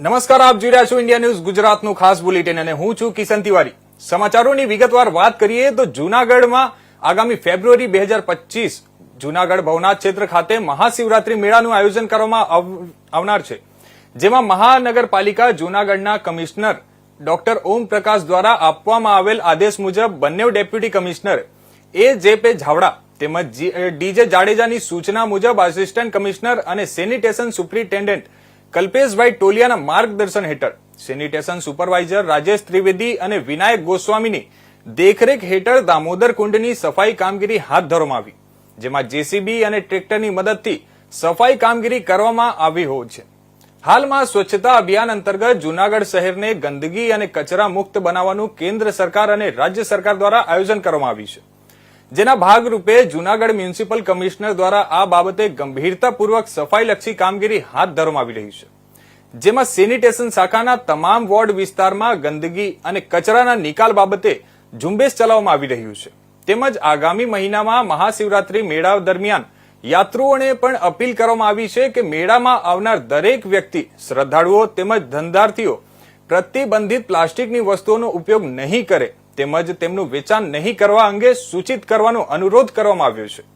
નમસ્કાર, આપ જોઈ રહ્યા છો ઇન્ડિયા ન્યૂઝ, ગુજરાતનું ખાસ બુલેટિન અને હું છું કિશન તિવારી. સમાચારોની વિગતવાર વાત કરીએ તો જૂનાગઢમાં આગામી ફેબ્રુઆરી બે હજાર પચીસ જૂનાગઢ ભવનાથ ક્ષેત્ર ખાતે મહાશિવરાત્રી મેળાનું આયોજન કરવામાં આવનાર છે. જેમાં મહાનગરપાલિકા જૂનાગઢના કમિશનર ડોક્ટર ઓમ પ્રકાશ દ્વારા આપવામાં આવેલ આદેશ મુજબ બંને ડેપ્યુટી કમિશનર એ જે પે ઝાવડા તેમજ ડીજે જાડેજાની સૂચના મુજબ આસિસ્ટન્ટ કમિશનર અને સેનિટેશન સુપ્રિન્ટેન્ડન્ટ કલ્પેશભાઈ ટોલિયાના માર્ગદર્શન હેઠળ સેનિટેશન સુપરવાઇઝર રાજેશ ત્રિવેદી અને વિનાયક ગોસ્વામીની દેખરેખ હેઠળ દામોદર કુંડની સફાઈ કામગીરી હાથ ધરવામાં આવી, જેમાં જેસીબી અને ટ્રેક્ટરની મદદથી સફાઈ કામગીરી કરવામાં આવી હોય છે. હાલમાં સ્વચ્છતા અભિયાન અંતર્ગત જૂનાગઢ શહેરને ગંદકી અને કચરા મુક્ત બનાવવાનું કેન્દ્ર સરકાર અને રાજ્ય સરકાર દ્વારા આયોજન કરવામાં આવ્યું છે. જેના ભાગરૂપે જૂનાગઢ મ્યુનિસિપલ કમિશનર દ્વારા આ બાબતે ગંભીરતાપૂર્વક સફાઈલક્ષી કામગીરી હાથ ધરવામાં આવી રહી છે. જેમાં સેનિટેશન શાખાના તમામ વોર્ડ વિસ્તારમાં ગંદકી અને કચરાના નિકાલ બાબતે ઝુંબેશ ચલાવવામાં આવી રહ્યું છે. તેમજ આગામી મહિનામાં મહાશિવરાત્રી મેળા દરમિયાન યાત્રુઓને પણ અપીલ કરવામાં આવી છે કે મેળામાં આવનાર દરેક વ્યક્તિ, શ્રદ્ધાળુઓ તેમજ ધંધાર્થીઓ પ્રતિબંધિત પ્લાસ્ટિકની વસ્તુઓનો ઉપયોગ નહીં કરે તેમજ તેમનું વેચાણ નહીં કરવા અંગે સૂચિત કરવાનો અનુરોધ કરવામાં આવ્યો છે.